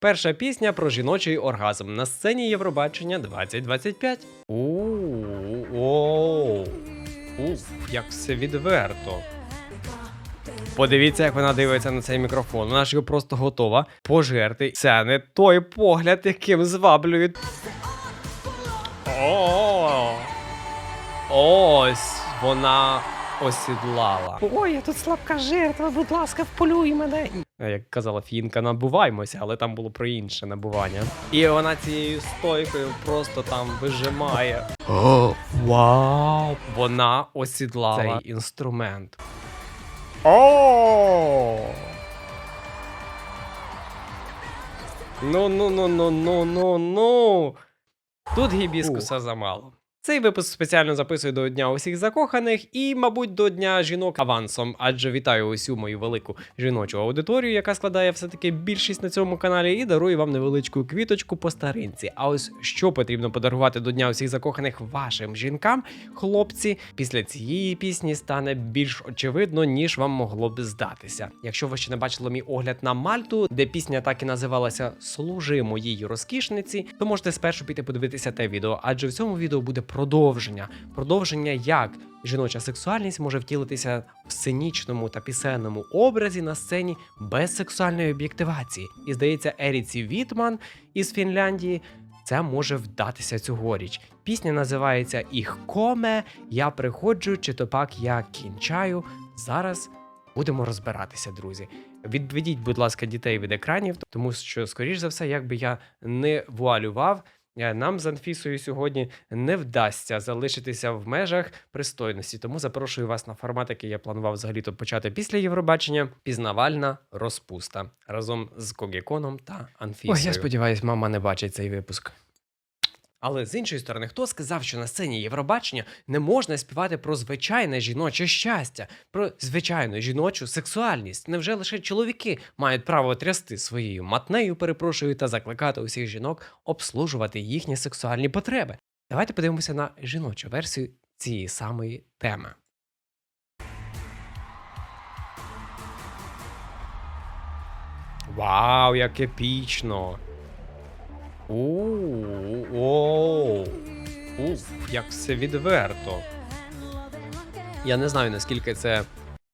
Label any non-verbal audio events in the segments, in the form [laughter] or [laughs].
Перша пісня про жіночий оргазм на сцені Євробачення 2025. Оу, Уф, як все відверто. Подивіться, як вона дивиться на цей мікрофон. Вона ж його просто готова пожерти. Це не той погляд, яким зваблюють. О, ось вона осідлала. Ой, я тут слабка жертва, будь ласка, вполюй мене. Е, Як казала Фінка, набуваємося, але там було про інше набування. І вона цією стойкою просто там вижимає. О, вау! Вона осідлала цей інструмент. О! Ну, ну, ну, ну, ну, ну, ну. Тут гібіскуса замало. Цей випуск спеціально записую до Дня усіх закоханих і, мабуть, до Дня жінок авансом, адже вітаю усю мою велику жіночу аудиторію, яка складає все-таки більшість на цьому каналі, і дарую вам невеличку квіточку по старинці. А ось що потрібно подарувати до Дня усіх закоханих вашим жінкам, хлопці, після цієї пісні стане більш очевидно, ніж вам могло б здатися. Якщо ви ще не бачили мій огляд на Мальту, де пісня так і називалася Служи моїй розкішниці, то можете спершу піти подивитися те відео, адже в цьому відео буде продовження. Продовження, як жіноча сексуальність може втілитися в сценічному та пісенному образі на сцені без сексуальної об'єктивації. І здається, Еріці Вітман із Фінляндії. Це може вдатися цьогоріч. Пісня називається «Іх коме. Я приходжу, чи то пак я кінчаю. Зараз будемо розбиратися, друзі. Відведіть, будь ласка, дітей від екранів, тому що, скоріш за все, як би я не вуалював, нам з Анфісою сьогодні не вдасться залишитися в межах пристойності. Тому запрошую вас на формат, який я планував взагалі-то почати після Євробачення. Пізнавальна розпуста разом з Когіконом та Анфісою. Ой, я сподіваюся, мама не бачить цей випуск. Але з іншої сторони, хто сказав, що на сцені Євробачення не можна співати про звичайне жіноче щастя, про звичайну жіночу сексуальність? Невже лише чоловіки мають право трясти своєю матнею, перепрошую, та закликати усіх жінок обслужувати їхні сексуальні потреби? Давайте подивимося на жіночу версію цієї самої теми. Вау, як епічно! Оу, як все відверто. Я не знаю, наскільки це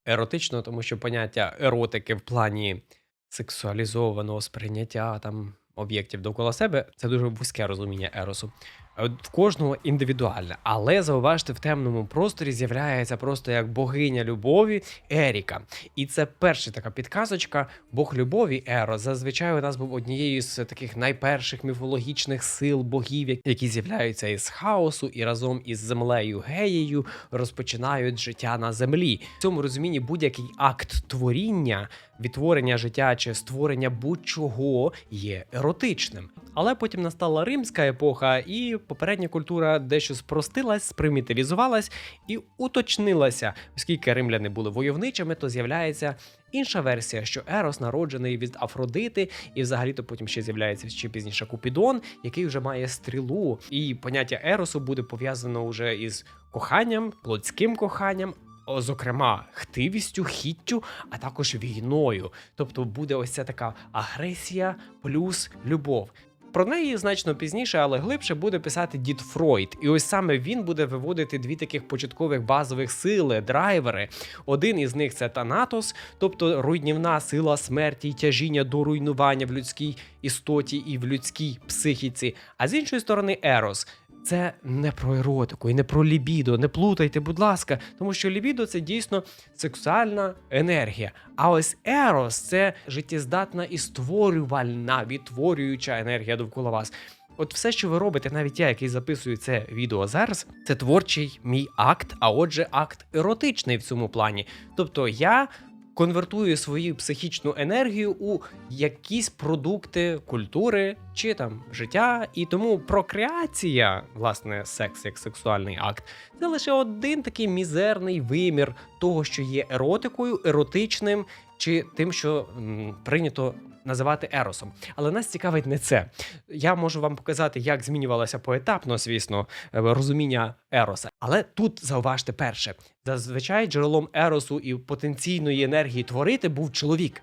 еротично, тому що поняття еротики в плані сексуалізованого сприйняття там об'єктів довкола себе це дуже вузьке розуміння еросу. От В кожного індивідуальне, але зауважте, в темному просторі з'являється просто як богиня любові Еріка. І це перша така підказочка. Бог любові Ерос зазвичай у нас був однією з таких найперших міфологічних сил богів, які з'являються із хаосу і разом із землею Геєю розпочинають життя на землі. В цьому розумінні будь-який акт творіння, відтворення життя чи створення будь-чого є еротичним. Але потім настала римська епоха, і попередня культура дещо спростилась, спримітивізувалась і уточнилася. Оскільки римляни були войовничими, то з'являється інша версія, що Ерос народжений від Афродити, і взагалі-то потім ще з'являється ще пізніше Купідон, який вже має стрілу. І поняття Еросу буде пов'язано вже із коханням, плотським коханням. Зокрема, хтивістю, хіттю, а також війною. Тобто буде ось ця така агресія плюс любов. Про неї значно пізніше, але глибше буде писати дід Фройд. І ось саме він буде виводити дві таких початкових базових сили, драйвери. Один із них це Танатос, тобто руйнівна сила смерті й тяжіння до руйнування в людській істоті і в людській психіці. А з іншої сторони, Ерос. Це не про еротику і не про лібідо. Не плутайте, будь ласка, тому що лібідо це дійсно сексуальна енергія. А ось ерос це життєздатна і створювальна, відтворююча енергія довкола вас. От все, що ви робите, навіть я, який записую це відео зараз, це творчий мій акт, а отже, акт еротичний в цьому плані. Тобто я конвертую свою психічну енергію у якісь продукти культури чи там життя, і тому прокреація, власне, секс як сексуальний акт, це лише один такий мізерний вимір того, що є еротикою, еротичним чи тим, що м, прийнято. Називати еросом, але нас цікавить не це. Я можу вам показати, як змінювалося поетапно, звісно, е, розуміння ероса. Але тут зауважте перше: зазвичай джерелом еросу і потенційної енергії творити був чоловік.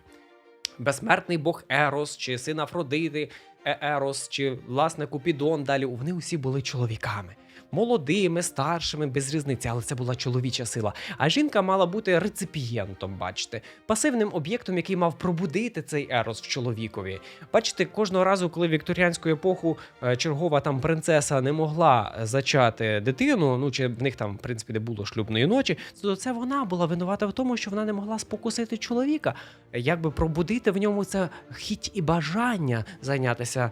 безсмертний бог Ерос, чи син Афродити Е- Ерос, чи власне Купідон. Далі вони усі були чоловіками. Молодими, старшими, без різниці, але це була чоловіча сила. А жінка мала бути реципієнтом, бачите, пасивним об'єктом, який мав пробудити цей ерос в чоловікові. Бачите, кожного разу, коли в вікторіанську епоху е, чергова там принцеса не могла зачати дитину, ну чи в них там, в принципі, не було шлюбної ночі, то це вона була винувата в тому, що вона не могла спокусити чоловіка, якби пробудити в ньому це хіть і бажання зайнятися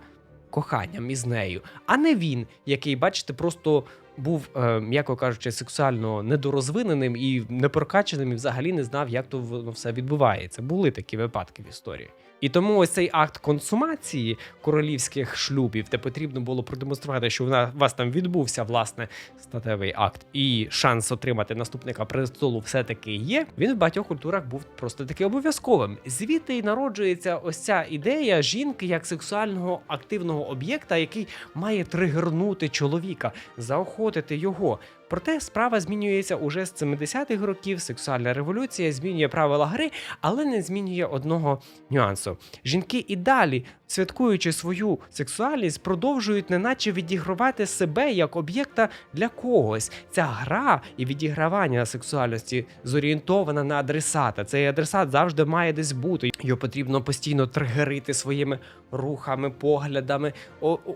коханням із нею, а не він, який, бачите, просто був, е, м'яко кажучи, сексуально недорозвиненим і непрокаченим, і взагалі не знав, як то воно все відбувається. Були такі випадки в історії. І тому ось цей акт консумації королівських шлюбів, де потрібно було продемонструвати, що вона вас там відбувся власне статевий акт, і шанс отримати наступника престолу все-таки є. Він в багатьох культурах був просто таки обов'язковим. Звідти й народжується ось ця ідея жінки як сексуального активного об'єкта, який має тригернути чоловіка, заохотити його. Проте справа змінюється уже з 70-х років. Сексуальна революція змінює правила гри, але не змінює одного нюансу. Жінки і далі, святкуючи свою сексуальність, продовжують неначе відігравати себе як об'єкта для когось. Ця гра і відігравання сексуальності зорієнтована на адресата. Цей адресат завжди має десь бути. Його потрібно постійно тригерити своїми рухами, поглядами,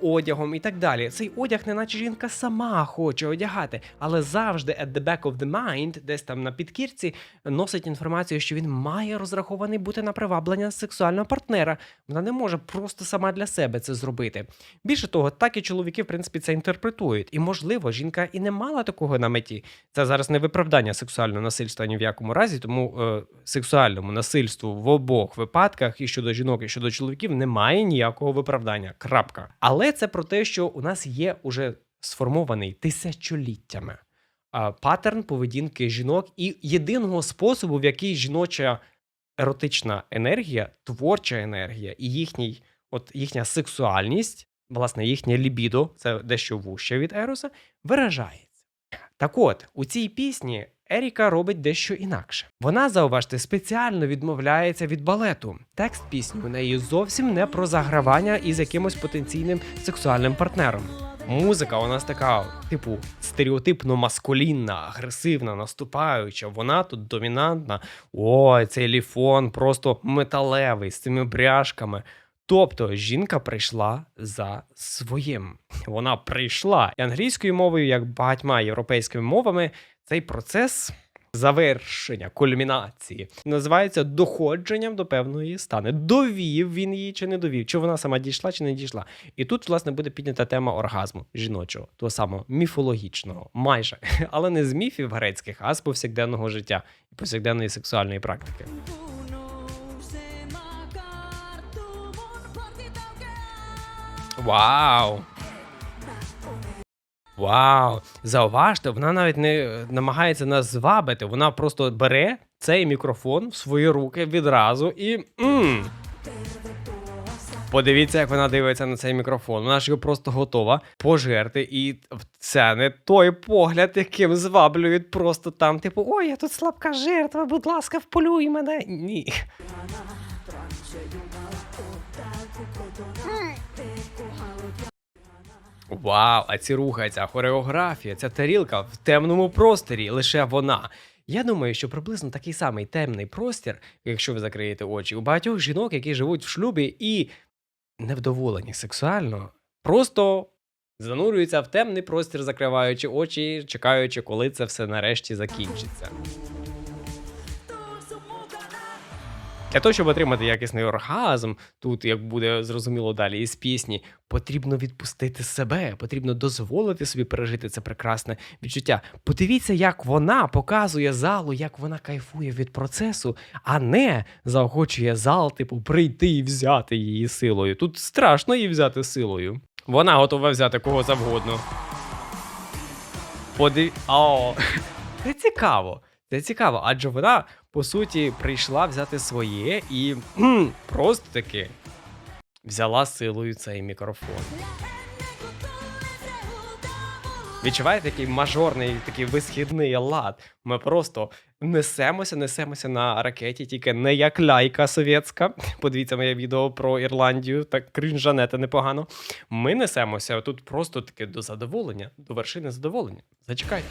одягом і так далі. Цей одяг, неначе жінка сама хоче одягати, але завжди at the back of the mind, десь там на підкірці, носить інформацію, що він має розрахований бути на приваблення сексуального партнера. Вона не може просто сама для себе це зробити. Більше того, так і чоловіки, в принципі, це інтерпретують. І можливо, жінка і не мала такого на меті. Це зараз не виправдання сексуального насильства ні в якому разі, тому е, сексуальному насильству в обох випадках і щодо жінок, і щодо чоловіків немає ніякого виправдання. Крапка. Але це про те, що у нас є уже сформований тисячоліттями паттерн поведінки жінок і єдиного способу, в який жіноча еротична енергія, творча енергія і їхній, от їхня сексуальність, власне, їхнє лібідо, це дещо вуще від Ероса, виражається. Так от, у цій пісні Еріка робить дещо інакше. Вона, зауважте, спеціально відмовляється від балету. Текст пісні у неї зовсім не про загравання із якимось потенційним сексуальним партнером. Музика у нас така, типу, стереотипно маскулінна, агресивна, наступаюча. Вона тут домінантна. Ой, цей ліфон просто металевий з цими бряшками. Тобто жінка прийшла за своїм. Вона прийшла і англійською мовою, як багатьма європейськими мовами, цей процес завершення, кульмінації називається доходженням до певної стани. Довів він її чи не довів, чи вона сама дійшла, чи не дійшла. І тут, власне, буде піднята тема оргазму жіночого, того самого міфологічного, майже, [laughs] але не з міфів грецьких, а з повсякденного життя і повсякденної сексуальної практики. Вау! Вау! Зауважте, вона навіть не е, намагається нас звабити. Вона просто бере цей мікрофон в свої руки відразу і. м Подивіться, як вона дивиться на цей мікрофон. Вона ж його просто готова пожерти. І це не той погляд, яким зваблюють просто там, типу, ой, я тут слабка жертва, будь ласка, вполюй мене. Ні. Вау, а ці ця хореографія, ця тарілка в темному просторі, лише вона. Я думаю, що приблизно такий самий темний простір, якщо ви закриєте очі, у багатьох жінок, які живуть в шлюбі і невдоволені сексуально, просто занурюються в темний простір, закриваючи очі, чекаючи, коли це все нарешті закінчиться. Для того, щоб отримати якісний оргазм, тут, як буде зрозуміло далі із пісні, потрібно відпустити себе, потрібно дозволити собі пережити це прекрасне відчуття. Подивіться, як вона показує залу, як вона кайфує від процесу, а не заохочує зал, типу, прийти і взяти її силою. Тут страшно її взяти силою. Вона готова взяти кого завгодно. Подив... О, [laughs] це цікаво. Це цікаво, адже вона, по суті, прийшла взяти своє і просто таки взяла силою цей мікрофон. Відчуваєте який мажорний, такий висхідний лад. Ми просто несемося, несемося на ракеті, тільки не як ляйка совєтська. Подивіться моє відео про Ірландію, так крінжанете непогано. Ми несемося тут просто таке до задоволення, до вершини задоволення. Зачекайте.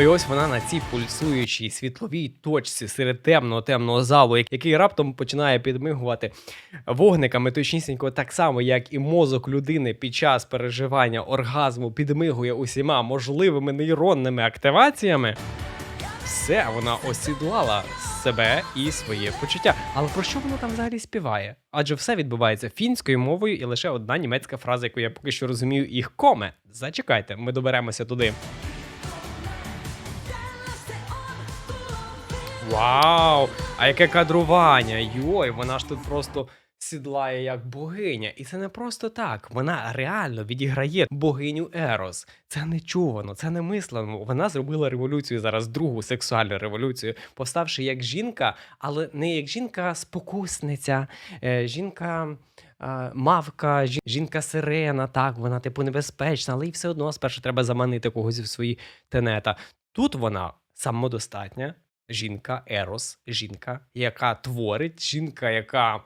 І ось вона на цій пульсуючій світловій точці серед темного темного залу, який раптом починає підмигувати вогниками, точнісінько так само, як і мозок людини під час переживання оргазму підмигує усіма можливими нейронними активаціями. Все, вона осідлала себе і своє почуття. Але про що вона там взагалі співає? Адже все відбувається фінською мовою, і лише одна німецька фраза, яку я поки що розумію, їх коме. Зачекайте, ми доберемося туди. Вау! А яке кадрування! Йой, вона ж тут просто сідлає як богиня. І це не просто так. Вона реально відіграє богиню Ерос. Це не чувано, це не мислено. Вона зробила революцію зараз, другу сексуальну революцію, поставши як жінка, але не як жінка спокусниця, е, жінка. е, Мавка, жінка сирена, так, вона типу небезпечна, але й все одно спершу треба заманити когось в свої тенета. Тут вона самодостатня, жінка Ерос, жінка, яка творить, жінка, яка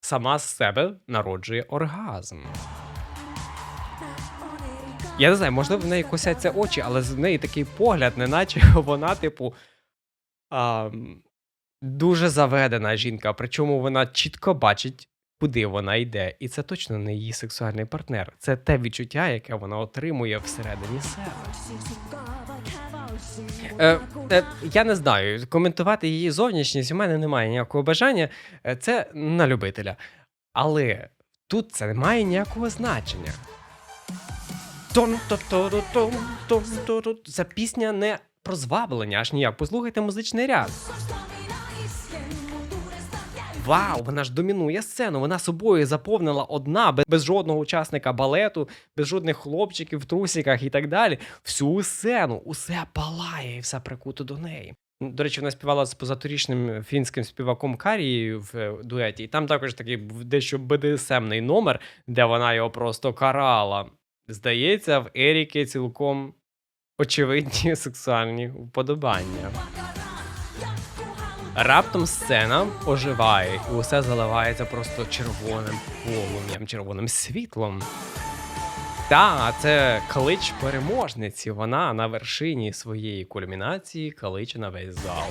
сама з себе народжує оргазм. Я не знаю, можливо, в неї косяться очі, але з неї такий погляд, неначе [laughs] вона, типу, а, дуже заведена жінка. Причому вона чітко бачить, куди вона йде. І це точно не її сексуальний партнер. Це те відчуття, яке вона отримує всередині себе. Е, е, я не знаю, коментувати її зовнішність у мене немає ніякого бажання. Е, Це на любителя. Але тут це не має ніякого значення. Ця пісня не про зваблення, аж ніяк. Послухайте музичний ряд. Вау, вона ж домінує сцену. Вона собою заповнила одна, без, жодного учасника балету, без жодних хлопчиків в трусиках і так далі. Всю сцену, усе палає і все прикуто до неї. До речі, вона співала з позаторічним фінським співаком Карією в е, дуеті, і там також такий дещо БДСМний номер, де вона його просто карала. Здається, в Еріки цілком очевидні [laughs] сексуальні вподобання. Раптом сцена оживає, і усе заливається просто червоним полум'ям, червоним світлом. Та, це клич переможниці. Вона на вершині своєї кульмінації кличе на весь зал.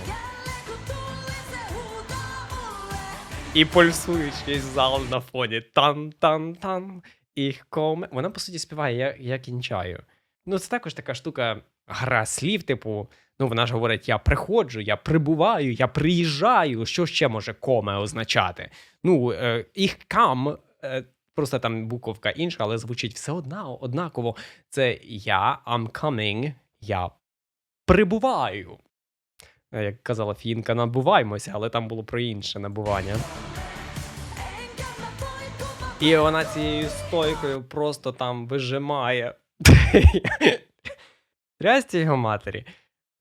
І пульсуючий зал на фоні тан-тан-тан. І коме. Вона, по суті, співає я, я кінчаю. Ну, це також така штука, гра слів, типу, ну вона ж говорить: я приходжу, я прибуваю, я приїжджаю. Що ще може коме означати? Ну, е, їх кам, е, просто там буковка інша, але звучить все одна, однаково. Це я, I'm coming, я прибуваю. Е, Як казала фінка, набуваємося, але там було про інше набування. І вона цією стойкою просто там вижимає. [laughs] Трясті його матері.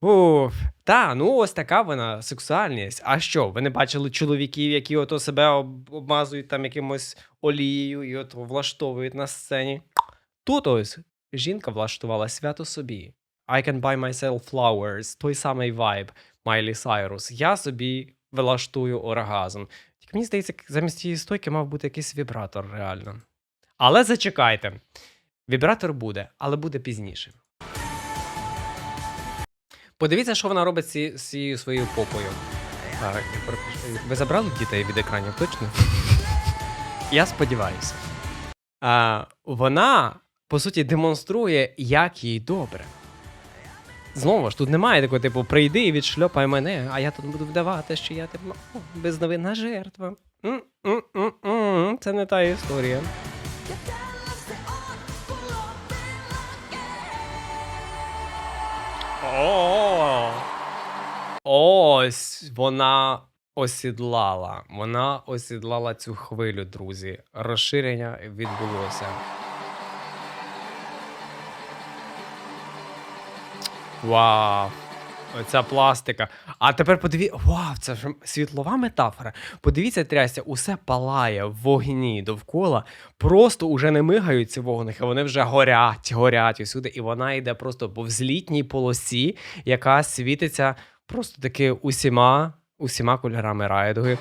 Уф. Та, ну ось така вона сексуальність. А що? Ви не бачили чоловіків, які ото себе об- обмазують там якимось олією і от влаштовують на сцені. Тут ось жінка влаштувала свято собі. I can buy myself flowers, той самий вайб Майлі Сайрус. Я собі влаштую оргазм. Тільки мені здається, замість цієї стойки мав бути якийсь вібратор реально. Але зачекайте. Вібратор буде, але буде пізніше. Подивіться, що вона робить з ці- цією своєю попою. Так. Ви забрали дітей від екранів, точно? [laughs] Я сподіваюся. А, вона, по суті, демонструє, як їй добре. Знову ж, тут немає такого, типу, прийди і відшльопай мене, а я тут буду вдавати, що я типу о, безновинна жертва. М-м-м-м, Це не та історія. О, ось вона осідлала. Вона осідлала цю хвилю, друзі. Розширення відбулося. Вау. Оця пластика. А тепер подивіться, вау, це ж світлова метафора. Подивіться, трясся, усе палає в вогні довкола. Просто уже не мигають ці вогники, вони вже горять, горять усюди. І вона йде просто по взлітній полосі, яка світиться просто таки усіма, усіма кольорами райдуги.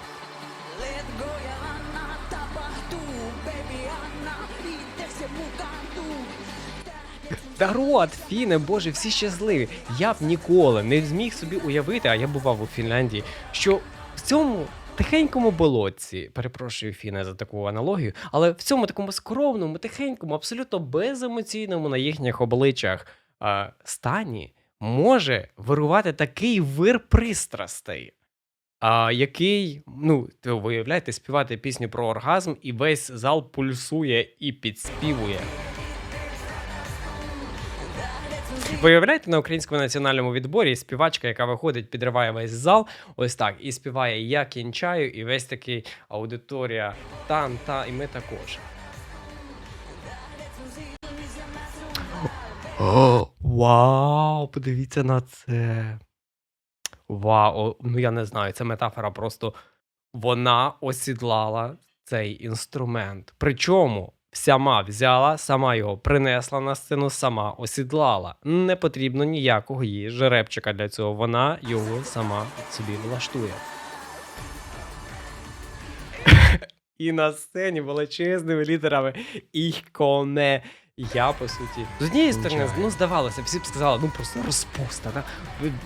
Народ, фіни, боже, всі щасливі. Я б ніколи не зміг собі уявити, а я бував у Фінляндії, що в цьому тихенькому болотці, перепрошую Фіни за таку аналогію, але в цьому такому скромному, тихенькому, абсолютно беземоційному на їхніх обличчях а, стані може вирувати такий вир пристрастей. А, який, ну, ви уявляєте, співати пісню про оргазм, і весь зал пульсує і підспівує. Виявляєте, на українському національному відборі співачка, яка виходить, підриває весь зал, ось так, і співає Я кінчаю, і весь такий аудиторія там, та, і ми також. Вау, подивіться на це. Вау, ну я не знаю, це метафора просто вона осідлала цей інструмент. Причому сама взяла, сама його принесла на сцену, сама осідлала. Не потрібно ніякого їй жеребчика для цього. Вона його сама собі влаштує. [laughs] І на сцені величезними літерами «Ich komme». Я по суті. З однієї сторони, ну здавалося, всі б сказали, ну просто розпуста, да?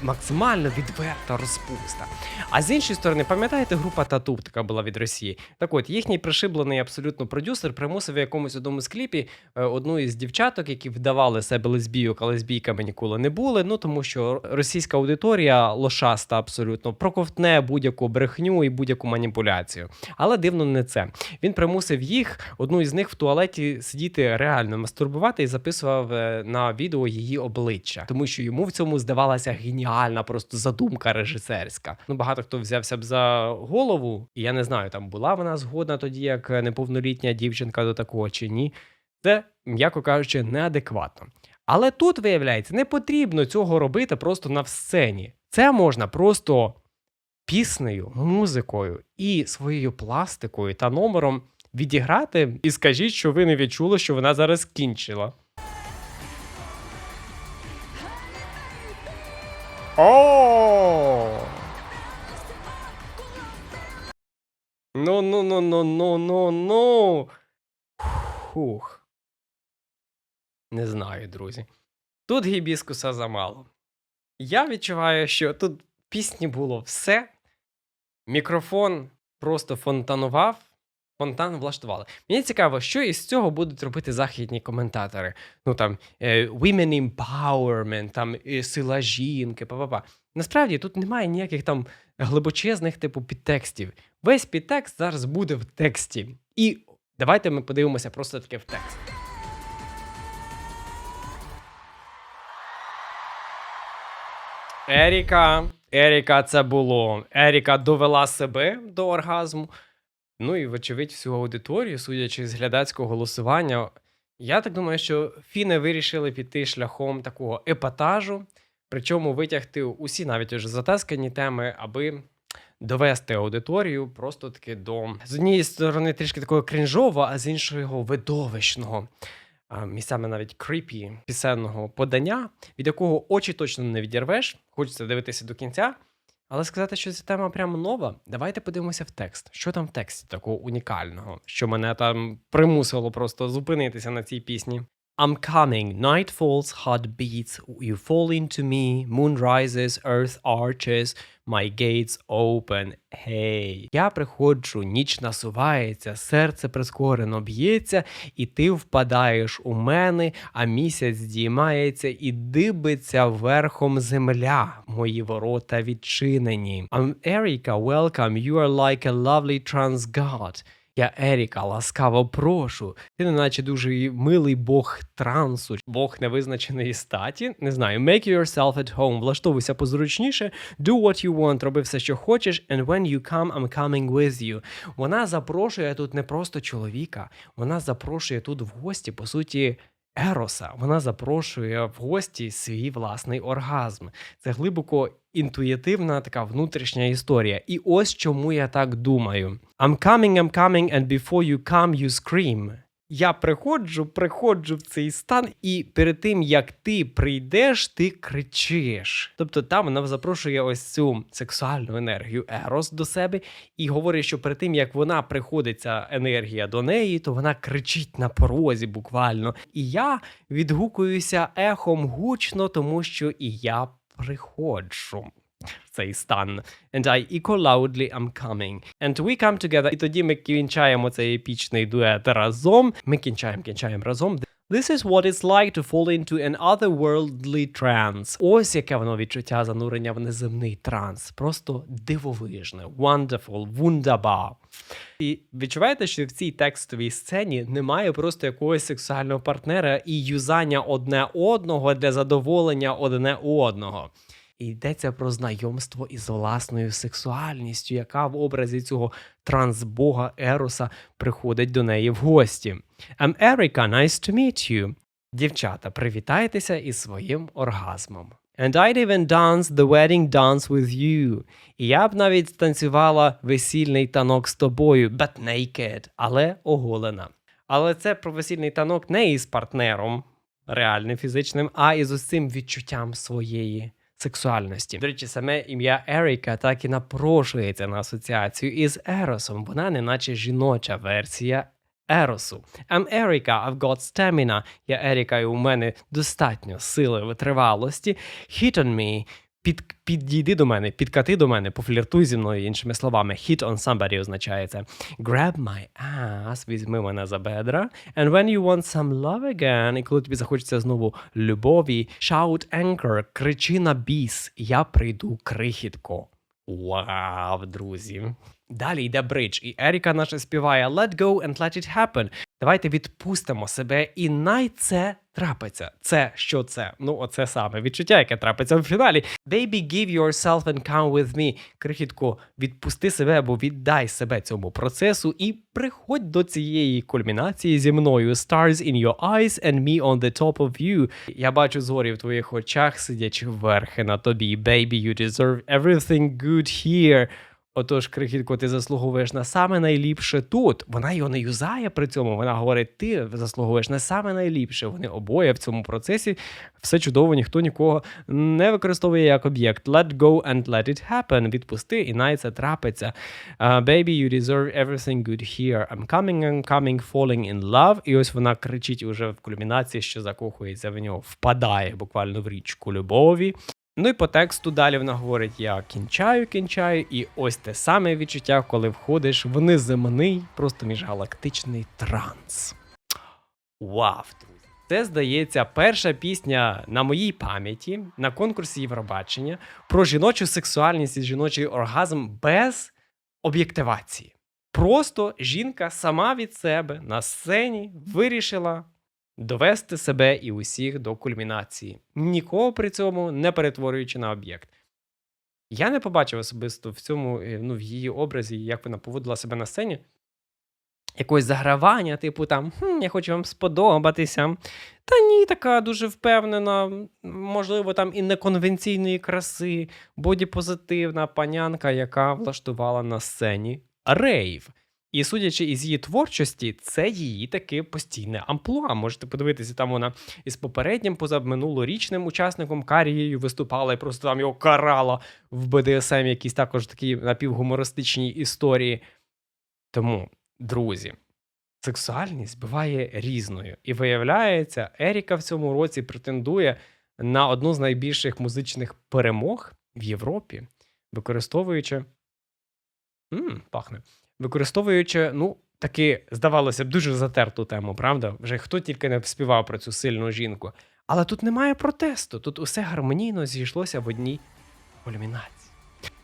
Максимально відверта розпуста. А з іншої сторони, пам'ятаєте, група Тату така була від Росії? Так от, їхній пришиблений абсолютно продюсер примусив в якомусь одному з кліпі е, одну із дівчаток, які вдавали себе лесбійок, а лесбійками ніколи не були. Ну тому що російська аудиторія лошаста абсолютно проковтне будь-яку брехню і будь-яку маніпуляцію. Але дивно не це. Він примусив їх, одну із них в туалеті сидіти реально мастурбувати і записував е, на відео її обличчя, тому що йому в цьому здавалася геніальна просто задумка режисерська. Ну багато хто взявся б за голову, і я не знаю, там була вона згодна тоді, як неповнолітня дівчинка до такого чи ні. Це, м'яко кажучи, неадекватно. Але тут, виявляється, не потрібно цього робити просто на сцені. Це можна просто піснею, музикою і своєю пластикою та номером відіграти і скажіть, що ви не відчули, що вона зараз кінчила. О! Ну, ну, ну, ну, ну, ну, ну. Фух. Не знаю, друзі. Тут гібіскуса замало. Я відчуваю, що тут пісні було все. Мікрофон просто фонтанував, фонтан влаштували. Мені цікаво, що із цього будуть робити західні коментатори. Ну там е, women empowerment, там е, сила жінки, па-па-па. Насправді тут немає ніяких там глибочезних типу підтекстів. Весь підтекст зараз буде в тексті. І давайте ми подивимося просто таке в текст. Еріка, Еріка, це було. Еріка довела себе до оргазму. Ну і, вочевидь, всю аудиторію, судячи з глядацького голосування, я так думаю, що фіни вирішили піти шляхом такого епатажу, причому витягти усі навіть уже затаскані теми, аби довести аудиторію просто таки до з однієї сторони трішки такого крінжового, а з іншого видовищного. Місцями навіть кріпі пісенного подання, від якого очі точно не відірвеш. Хочеться дивитися до кінця. Але сказати, що ця тема прямо нова, давайте подивимося в текст. Що там в тексті такого унікального, що мене там примусило просто зупинитися на цій пісні. I'm coming, night falls, heart beats, you fall into me, moon rises, earth arches, my gates open. Hey. Я приходжу, ніч насувається, серце прискорено б'ється, і ти впадаєш у мене, а місяць здіймається і дибиться верхом земля. Мої ворота відчинені. I'm Erika, welcome, you are like a lovely trans god. Я Еріка, ласкаво прошу. Ти неначе дуже милий бог трансу, бог невизначеної статі. Не знаю, make yourself at home, влаштовуйся позручніше, do what you want, роби все, що хочеш, and when you come, I'm coming with you. Вона запрошує тут не просто чоловіка, вона запрошує тут в гості, по суті, Ероса. Вона запрошує в гості свій власний оргазм. Це глибоко інтуїтивна така внутрішня історія. І ось чому я так думаю: I'm coming, I'm coming, and before you come, you scream. Я приходжу, приходжу в цей стан, і перед тим як ти прийдеш, ти кричиш. Тобто там вона запрошує ось цю сексуальну енергію Ерос до себе і говорить, що перед тим як вона приходить ця енергія до неї, то вона кричить на порозі буквально. І я відгукуюся ехом гучно, тому що і я приходжу. Цей стан. And I echo loudly I'm coming. And we come together. І тоді ми кінчаємо цей епічний дует разом. Ми кінчаємо, кінчаємо разом. This is what it's like to fall into an otherworldly trance. Ось яке воно відчуття занурення в неземний транс. Просто дивовижне. Wonderful, wunderbar. І відчуваєте, що в цій текстовій сцені немає просто якогось сексуального партнера і юзання одне одного для задоволення одне одного. І йдеться про знайомство із власною сексуальністю, яка в образі цього трансбога Ероса приходить до неї в гості. I'm Erica, nice to meet you. Дівчата, привітайтеся із своїм оргазмом. And I'd even dance the wedding dance with you. І я б навіть танцювала весільний танок з тобою, but naked, але оголена. Але це про весільний танок не із партнером реальним фізичним, а із цим відчуттям своєї сексуальності. До речі, саме ім'я Еріка так і напрошується на асоціацію із Еросом. Вона неначе жіноча версія. Еросу. I'm Erika, I've got stamina. Я Еріка, і у мене достатньо сили витривалості. Hit on me. Під, підійди до мене, підкати до мене, пофліртуй зі мною, іншими словами. Hit on somebody означає це. Grab my ass, візьми мене за бедра. And when you want some love again, і коли тобі захочеться знову любові, shout anchor, кричи на біс, я прийду крихітко. Вау, друзі. Далі йде бридж, і Еріка наша співає Let go and let it happen. Давайте відпустимо себе, і най це трапиться. Це що це? Ну, оце саме відчуття, яке трапиться в фіналі. Baby, give yourself and come with me. Крихітко, відпусти себе або віддай себе цьому процесу і приходь до цієї кульмінації зі мною. Stars in your eyes and me on the top of you. Я бачу зорі в твоїх очах, сидячи верхи на тобі. Baby, you deserve everything good here. Отож, крихітко, ти заслуговуєш на саме найліпше тут. Вона його не юзає при цьому. Вона говорить, ти заслуговуєш на саме найліпше. Вони обоє в цьому процесі все чудово, ніхто нікого не використовує як об'єкт. Let go and let it happen. Відпусти, і най це трапиться. Uh, baby, you deserve everything good here. I'm coming, I'm coming, falling in love. І ось вона кричить уже в кульмінації, що закохується в нього, впадає буквально в річку любові. Ну і по тексту далі вона говорить: я кінчаю, кінчаю, і ось те саме відчуття, коли входиш в неземний, просто міжгалактичний транс. Вау! Це здається перша пісня на моїй пам'яті на конкурсі Євробачення про жіночу сексуальність і жіночий оргазм без об'єктивації. Просто жінка сама від себе на сцені вирішила довести себе і усіх до кульмінації, нікого при цьому не перетворюючи на об'єкт. Я не побачив особисто в цьому, е, ну, в її образі, як вона поводила себе на сцені. Якогось загравання, типу там хм, я хочу вам сподобатися. Та ні, така дуже впевнена, можливо, там і неконвенційної краси, бодіпозитивна панянка, яка влаштувала на сцені рейв. І судячи із її творчості, це її таке постійне амплуа. Можете подивитися, там вона із попереднім позаминулорічним учасником Карією виступала і просто там його карала в БДСМ, якісь також такі напівгумористичні історії. Тому, друзі, сексуальність буває різною. І виявляється, Еріка в цьому році претендує на одну з найбільших музичних перемог в Європі, використовуючи. м пахне використовуючи, ну, таки, здавалося б, дуже затерту тему, правда? Вже хто тільки не співав про цю сильну жінку. Але тут немає протесту, тут усе гармонійно зійшлося в одній кульмінації.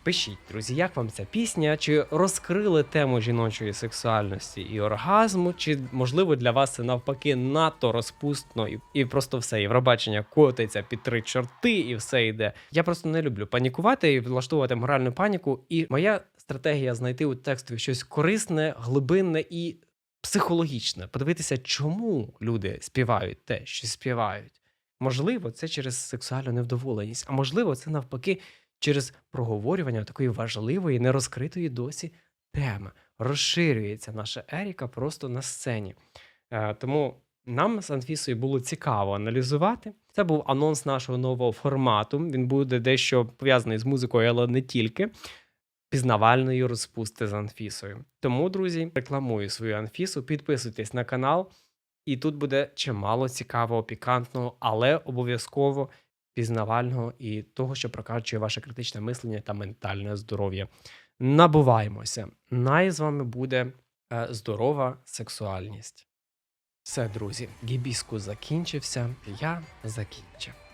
Пишіть, друзі, як вам ця пісня? Чи розкрили тему жіночої сексуальності і оргазму? Чи можливо для вас це навпаки надто розпустно і, і просто все Євробачення котиться під три чорти, і все йде. Я просто не люблю панікувати і влаштовувати моральну паніку. І моя стратегія знайти у текстові щось корисне, глибинне і психологічне, подивитися, чому люди співають те, що співають. Можливо, це через сексуальну невдоволеність, а можливо, це навпаки через проговорювання такої важливої, нерозкритої досі теми. Розширюється наша Еріка просто на сцені. Е, тому нам з Анфісою було цікаво аналізувати. Це був анонс нашого нового формату. Він буде дещо пов'язаний з музикою, але не тільки. Пізнавальної розпусти з Анфісою. Тому, друзі, рекламую свою Анфісу, підписуйтесь на канал, і тут буде чимало цікавого, пікантного, але обов'язково пізнавального і того, що прокачує ваше критичне мислення та ментальне здоров'я. Набуваємося. Най з вами буде е, здорова сексуальність. Все, друзі, гібіску закінчився. Я закінчив.